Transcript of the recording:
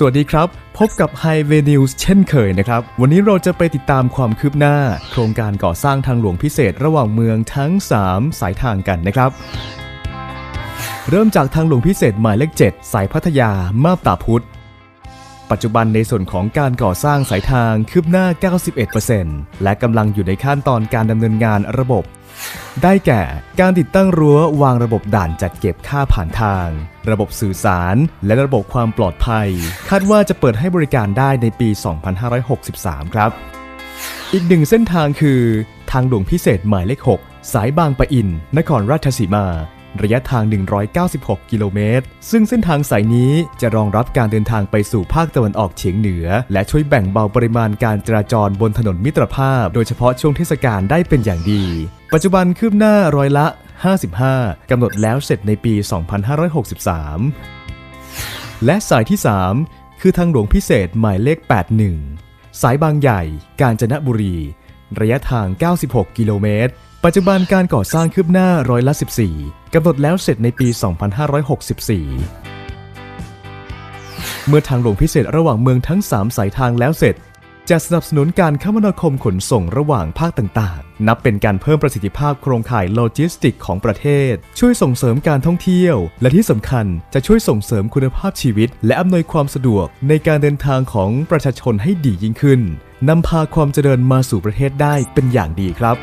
สวัสดีครับ พบกับ Highway News เช่นเคยนะครับ วันนี้เราจะไปติดตามความคืบหน้า โครงการก่อสร้างทางหลวงพิเศษระหว่างเมืองทั้ง 3 สายทางกันนะครับ เริ่มจากทางหลวงพิเศษหมายเลข 7 สายพัทยามาบตาพุธ ปัจจุบันในส่วนของการก่อสร้างสายทางคืบหน้า 91%และกำลังอยู่ในขั้นตอนการดำเนินงานระบบ ได้แก่การติดตั้งรั้ววางระบบด่านจัดเก็บค่าผ่านทาง ระบบสื่อสาร และระบบความปลอดภัย คาดว่าจะเปิดให้บริการได้ในปี 2563 ครับ อีกหนึ่งเส้นทางคือ ทางหลวงพิเศษหมายเลข 6 สายบางปะอิน นครราชสีมา ระยะทาง 196 กิโลเมตร ซึ่งเส้นทางสายนี้จะรองรับการเดินทางไปสู่ภาคตะวันออกเฉียงเหนือ และช่วยแบ่งเบาปริมาณการจราจรบนถนนมิตรภาพ โดยเฉพาะช่วงเทศกาลได้เป็นอย่างดี ปัจจุบันคืบหน้าร้อยละ 55 กำหนดแล้วเสร็จในปี 2563 และสายที่ 3 คือทางหลวงพิเศษหมายเลข 81 สายบางใหญ่ กาญจนบุรี ระยะทาง 96 กิโลเมตร ปัจจุบันการก่อสร้างคืบหน้าร้อยละ 14 กำหนดแล้วเสร็จในปี 2564 เมื่อทางหลวงพิเศษระหว่างเมืองทั้ง 3 สายทางแล้วเสร็จ จะสนับสนุนการคมนาคมขนส่งระหว่างภาคต่างๆ นับเป็นการเพิ่มประสิทธิภาพโครงข่ายโลจิสติกของประเทศ ช่วยส่งเสริมการท่องเที่ยว และที่สำคัญจะช่วยส่งเสริมคุณภาพชีวิต และอำนวยความสะดวกในการเดินทางของประชาชนให้ดียิ่งขึ้นนำพาความเจริญมาสู่ประเทศได้เป็นอย่างดีครับ